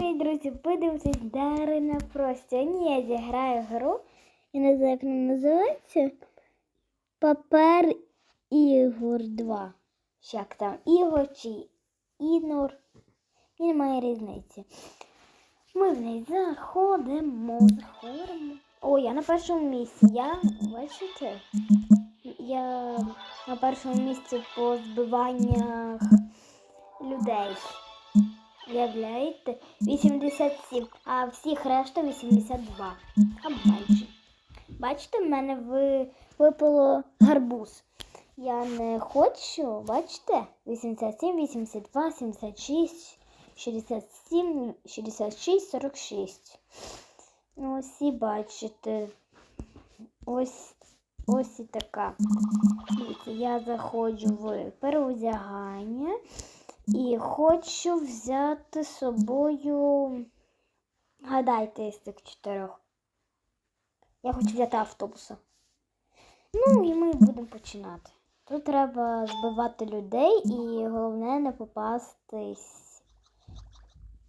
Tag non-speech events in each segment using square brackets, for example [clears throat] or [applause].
привіт, друзі! Ви дивитесь Дарина Про. Сьогодні я зіграю гру. Я не знаю, як вона називається. Папер Ігор 2. Чи Як там? Ігор чи Інор. І немає різниці. Ми в неї заходимо, заходимо. О, я на першому місці. Я, бачите? Я на першому місці по збиваннях людей. Уявляєте? 87, а всіх решта 82. А майже. Бачите, в мене випало гарбуз. Я не хочу, бачите? 87, 82, 76, 67, 66, 46. Ну, ось і бачите. Ось, ось і така. Дивіться, я заходжу в переодягання. І хочу взяти з собою. Гадайте із цих чотирьох. Я хочу взяти автобуса. Ну і ми будемо починати. Тут треба збивати людей і головне не попастись.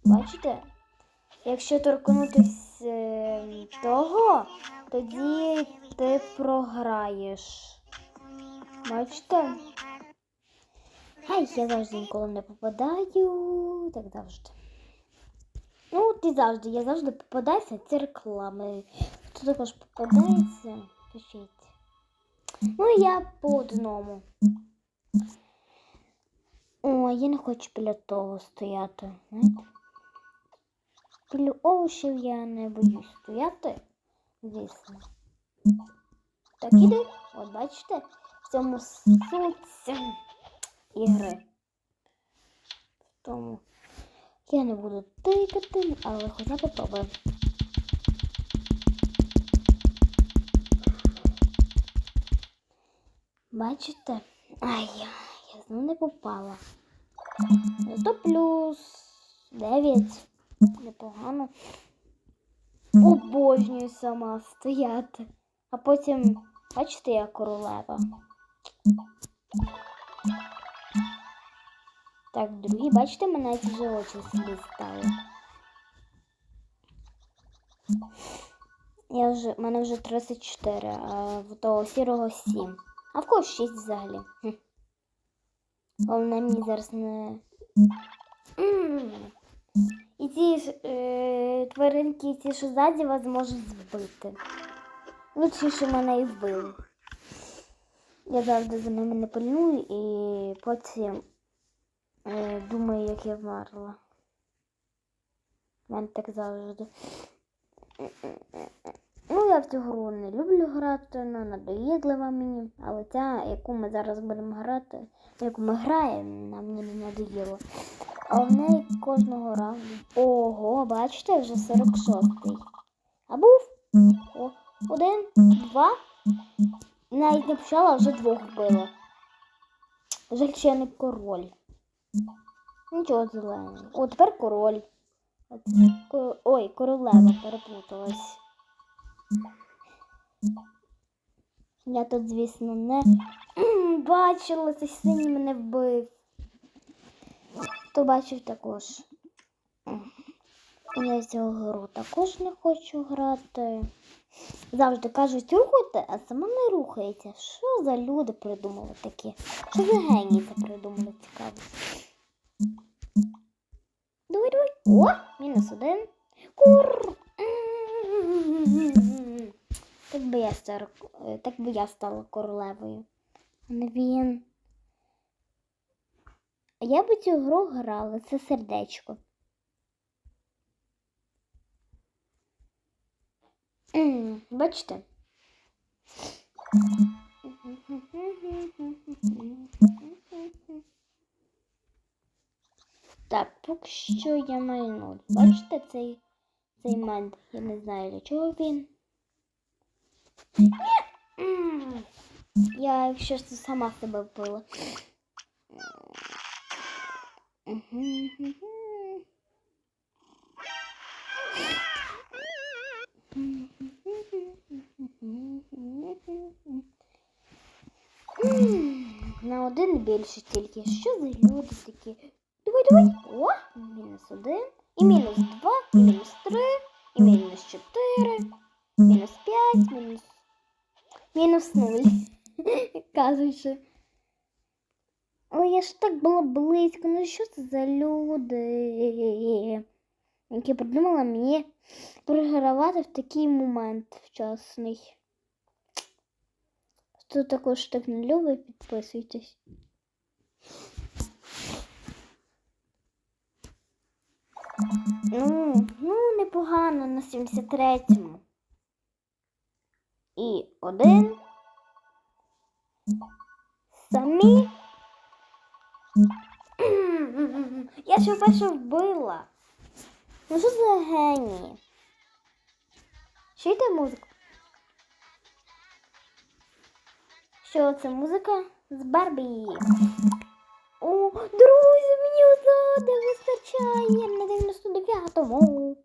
Бачите? Якщо торкнутись е, того, тоді ти програєш. Бачите? Хай я завжди ніколи не попадаю. Так завжди. Ну, і завжди, я завжди попадаюся ці реклами. Хто також попадається, пишіть. Ну, я по одному. О, я не хочу біля того стояти. знаєте. Біля овочів я не боюсь стояти. Звісно. Так іди. От бачите, в цьому суть ігри. Тому я не буду тикати, але хоча попробую. Бачите? Ай, я, я знову не попала. Зато плюс 9. Непогано. Обожнюю сама стояти. А потім, бачите, я королева. Так, другі, бачите, мене ці вже очі собі стали. Я вже, в мене вже 34, а в того сірого 7. А в когось 6 взагалі. Хм. Головне мені зараз не. І ці е, тваринки, ці, що ззаді вас можуть збити. Лучше, що мене і вбили. Я завжди за ними не пильную і потім думаю, як я вмерла. У мене так завжди. Ну, я в цю гру не люблю грати, вона надоїдлива мені, але ця, яку ми зараз будемо грати, яку ми граємо, нам не надоїло. А в неї кожного раунду. Ого, бачите, вже 46-й. А був О, один, два. Навіть не почала, вже двох вбила. Жаль, що я не король. Нічого зеленого. О, тепер король. Ой, королева переплуталась. Я тут, звісно, не [clears throat] бачила, цей синій мене вбив. Хто бачив також. Я цю гру також не хочу грати. Завжди кажуть, рухайте, а сама не рухається. Що за люди придумали такі? Що за генії це придумали цікаво? Давай, давай. О, мінус один. Кур. Так би я стала, так би я стала королевою. Він. Я би цю гру грала, це сердечко. Бачите? Так, поки що я маю нуль. Бачите цей, цей мед? Я не знаю для чого він. Я, якщо ж сама себе вбила. На один більше тільки. Що за люди такі? Давай, давай. О, мінус один. І мінус 2, і мінус 3, і мінус 4, мінус 5, мінус. Мінус 0. [laughs] Кажучи. Але я ж так була близько. Ну що це за люди? Які придумали мені програвати в такий момент вчасний. Хто також так не любить, підписуйтесь. Ну, ну, непогано на 73-му. І один. Самі. [clears throat] Я ще вперше вбила. Ну що за генії? Чуєте музику? Що це музика з Барбі? О, друзі, мені одного вистачає на 99-му.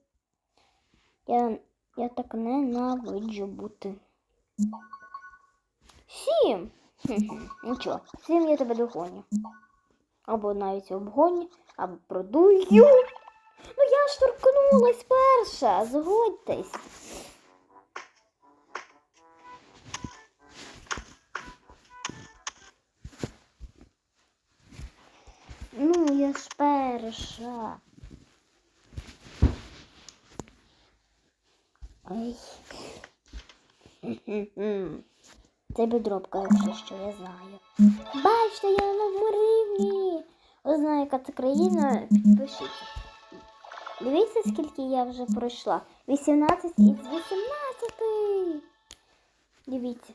Я, я так ненавиджу бути. Сім. [laughs] Нічого, сім я тебе догоню. Або навіть обгоню, або продую. Ну я ж торкнулась перша, згодьтесь. Ну, я ж перша. [laughs] Це бедробка, якщо що я знаю. Бачите, я на рівні. Ви знаєте, яка це країна? Підпишіться. Дивіться, скільки я вже пройшла. 18 із 18. Дивіться.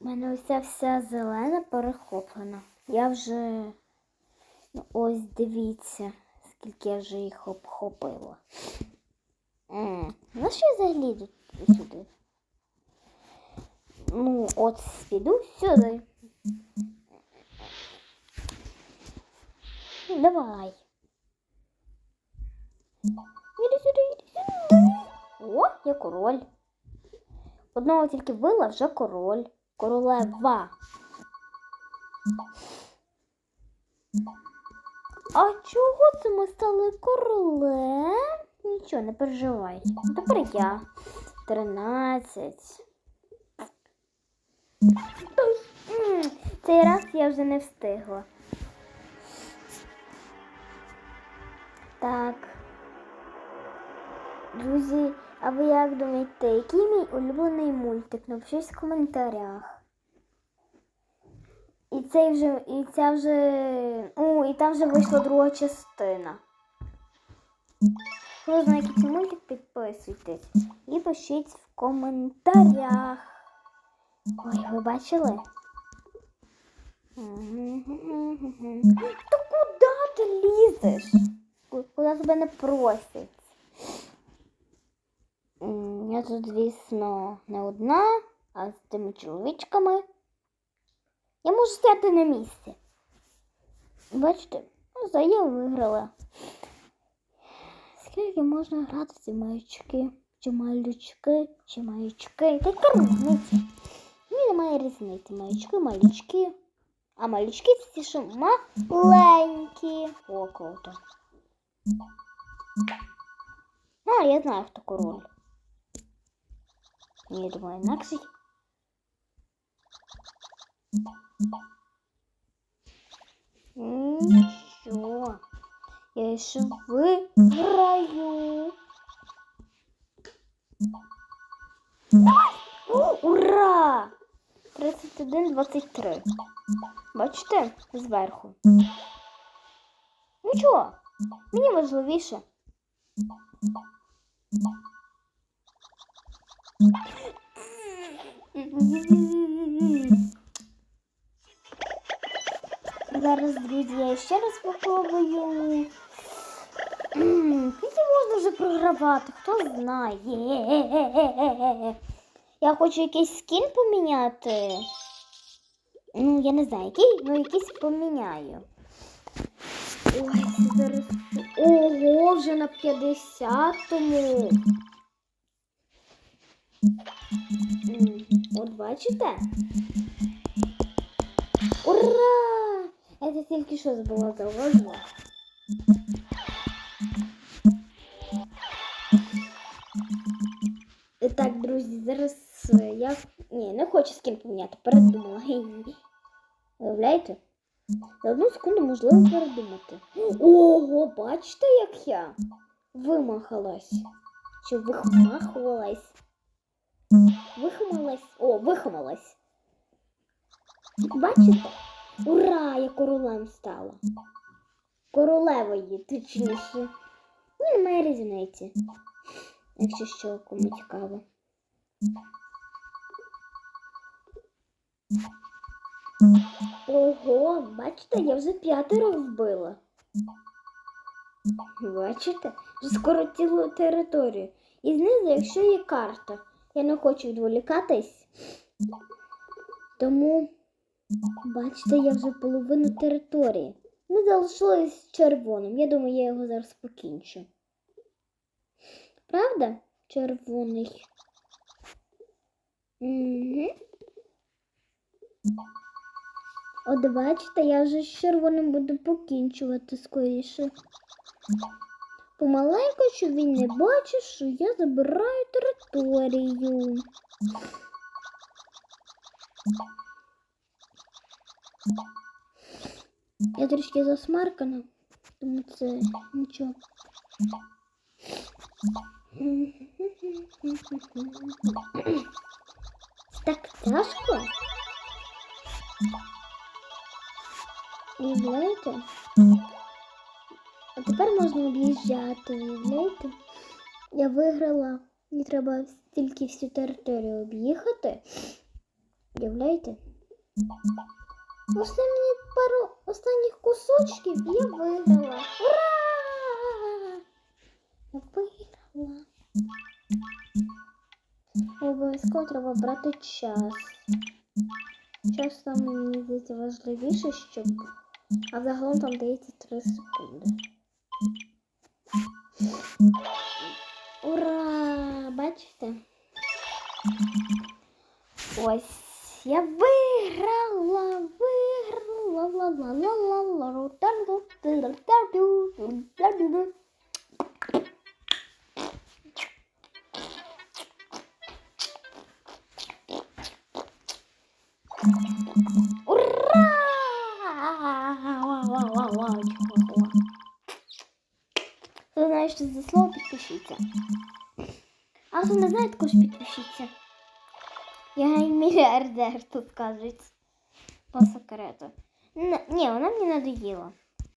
У мене ця вся зелена перехоплена. Я вже. Ну, ось дивіться, скільки я вже їх обхопила. На що взагалі йду сюди? Ну, от піду сюди. Давай. Іди сюди, іди сюди. О, я король. Одного тільки вбила, вже король. Королева. А чого це ми стали королем? Нічого, не переживай. Тепер я. Тринадцять. Цей раз я вже не встигла. Друзі, а ви як думаєте, який мій улюблений мультик? Напишіть в коментарях. І цей вже, і ця вже. О, і там вже вийшла друга частина. Хто знає, який це мультик, підписуйтесь. І пишіть в коментарях. Ой, ви бачили? Та куди ти лізеш? Куди тебе не просять? Я тут, звісно, не одна, а з тими чоловічками. Я можу стояти на місці. Бачите, ну, за я виграла. Скільки можна грати ці маячки? Чи малючки, чи маячки? Та яка? Мені немає різниці. Маячки, малючки. А малючки це ті, що маленькі. О, круто. А, я знаю, хто король. Я думаю, інакший. Нічого. Я ще виграю. О, ура! 31-23. Бачите? Зверху. Нічого. Мені важливіше. Зараз, друзі, я ще раз попробую. Скільки можна вже програвати? Хто знає? Я хочу якийсь скін поміняти. Ну, я не знаю, який, ну якийсь поміняю. Ой, зараз. Ого, вже на 50-му. От бачите? Ура! Это тільки що було заложено. Так, друзі, зараз я... Ні, не ну, хочу скін поміняти, передумала. [laughs] Уявляєте? За одну секунду можливо передумати. Ого, бачите, як я вимахалась? Чи вимахувалась? Вихмалась. О, вихмалась. Бачите? Ура! Я королем стала. Королевою, точніше. Ну, немає різниці. Якщо що, кому цікаво. Ого, бачите, я вже п'ятеро вбила. Бачите? Вже скоро цілу територію. І знизу, якщо є карта, я не хочу відволікатись. Тому, бачите, я вже половину території. Ми залишились червоним. Я думаю, я його зараз покінчу. Правда? Червоний. Угу. От бачите, я вже з червоним буду покінчувати скоріше. Помаленьку, щоб він не бачив, що я забираю територію. Я трішки засмаркана, тому це нічого. Так тяжко. Уявляєте? А тепер можна об'їжджати, уявляєте? Я виграла. Мені треба тільки всю територію об'їхати. Уявляєте? Лише мені пару останніх кусочків і я виграла. Ура! Я виграла. Обов'язково треба брати час. Час саме мені здається важливіше, щоб. А загалом там дається 3 секунди. Ура! Бачите? Ось я виграла, виграла, ла ла Це за слово, підпишіться. А хто не знає, також підпишіться. Я мільярдер тут кажуть. По секрету. Ні, вона мені надоїла.